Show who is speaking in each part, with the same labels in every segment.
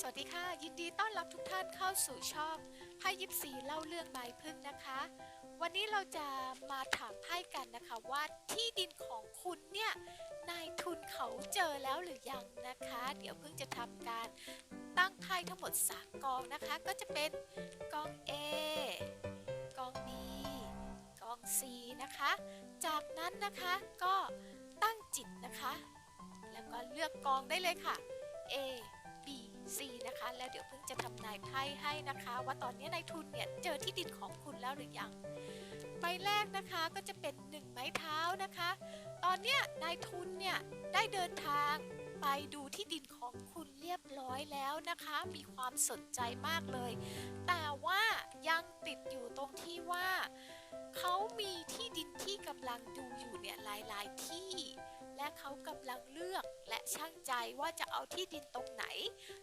Speaker 1: สวัสดีค่ะ ยินดีต้อนรับทุกท่านเข้าสู่ช่องไพ่ยิปซีเล่าเรื่องใบพึ่งนะคะ วันนี้เราจะมาถามไพ่กันนะคะว่าที่ดินของคุณเนี่ยนายทุนเขาเจอแล้วหรือยังนะคะ เดี๋ยวเพิ่งจะทำการตั้งไพ่ทั้งหมด3กองนะคะ ก็จะเป็นกอง A กอง B กอง C นะคะ จากนั้นนะคะก็ตั้งจิตนะคะ แล้วก็เลือกกองได้เลยค่ะ A B C นะคะ แล้วเดี๋ยวเพิ่งจะทำนายไพ่ให้นะคะ ว่าตอนนี้นายทุนเนี่ยเจอที่ดินของคุณแล้วหรือยังใบแรกนะคะก็จะเป็นหนึ่งไม้เท้านะคะ ตอนนี้นายทุนเนี่ยได้เดินทางไปดูที่ดินของคุณเรียบร้อยแล้วนะคะ มีความสนใจมากเลย แต่ว่ายังติดอยู่ตรงที่ว่า เขามีที่ดินที่กำลังดูอยู่เนี่ยหลาย ๆ ที่ และเขากำลังเลือกและช่างใจว่าจะเอาที่ดินตรงไหน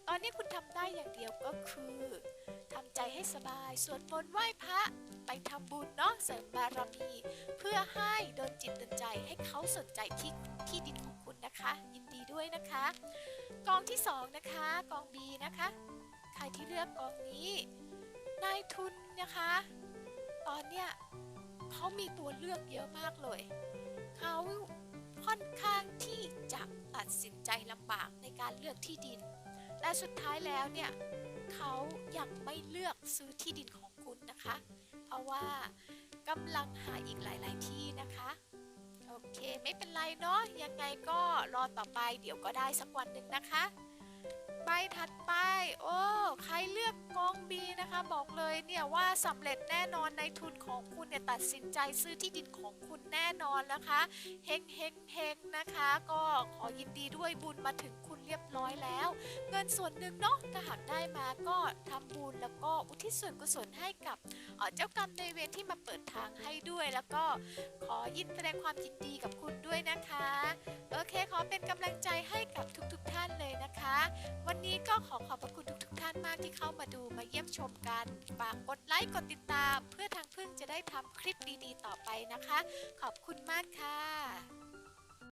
Speaker 1: ตอนนี้คุณทำได้อย่างเดียวก็คือทำใจให้สบายสวดมนต์ไหว้พระ ไปทำบุญเนาะเสริมบารมี เพื่อให้โดนจิตโดนใจให้เขาสนใจที่ที่ดินของคุณนะคะ ยินดีด้วยนะคะ กองที่สองนะคะ กอง B นะคะ ใครที่เลือกกองนี้นายทุนนะคะ ตอนเนี้ยเขามีตัวเลือกเยอะมากเลยเขา ค่อนข้างที่จะตัดสินใจลำบากในการเลือกที่ดิน และสุดท้ายแล้วเนี่ยเขายังไม่เลือกซื้อที่ดินของคุณนะคะ เพราะว่ากำลังหาอีกหลาย ๆ ที่นะคะโอเค ไม่เป็นไรเนาะยังไงก็รอต่อไปเดี๋ยวก็ได้สักวันหนึ่งนะคะ ใบถัดไป โอ้ ใครเลือกกองบีนะคะ บอกเลยเนี่ยว่าสำเร็จแน่นอนในทุนของคุณเนี่ยตัดสินใจซื้อที่ดินของคุณแน่นอนนะคะเฮงเฮงเฮงนะคะ ก็ขอยินดีด้วยบุญมาถึงคุณเรียบร้อยแล้ว เงินส่วนหนึ่งเนาะถ้าหากได้มาก็ทำบุญแล้วก็อุทิศส่วนกุศลให้กับเเจ้ากรรมในายเวรที่มาเปิดทางให้ด้วยแล้วก็ขอยินแสดงความยินดีกับคุณด้วยนะคะ โอเคขอเป็นกำลังใจให้กับทุก นะคะ วันนี้ก็ขอขอบพระคุณทุกๆท่านมากที่เข้ามาดูมาเยี่ยมชมกันฝากกดไลค์กดติดตาม เพื่อทางพึ่งจะได้ทำคลิปดีๆ ต่อไปนะคะ ขอบคุณมากค่ะ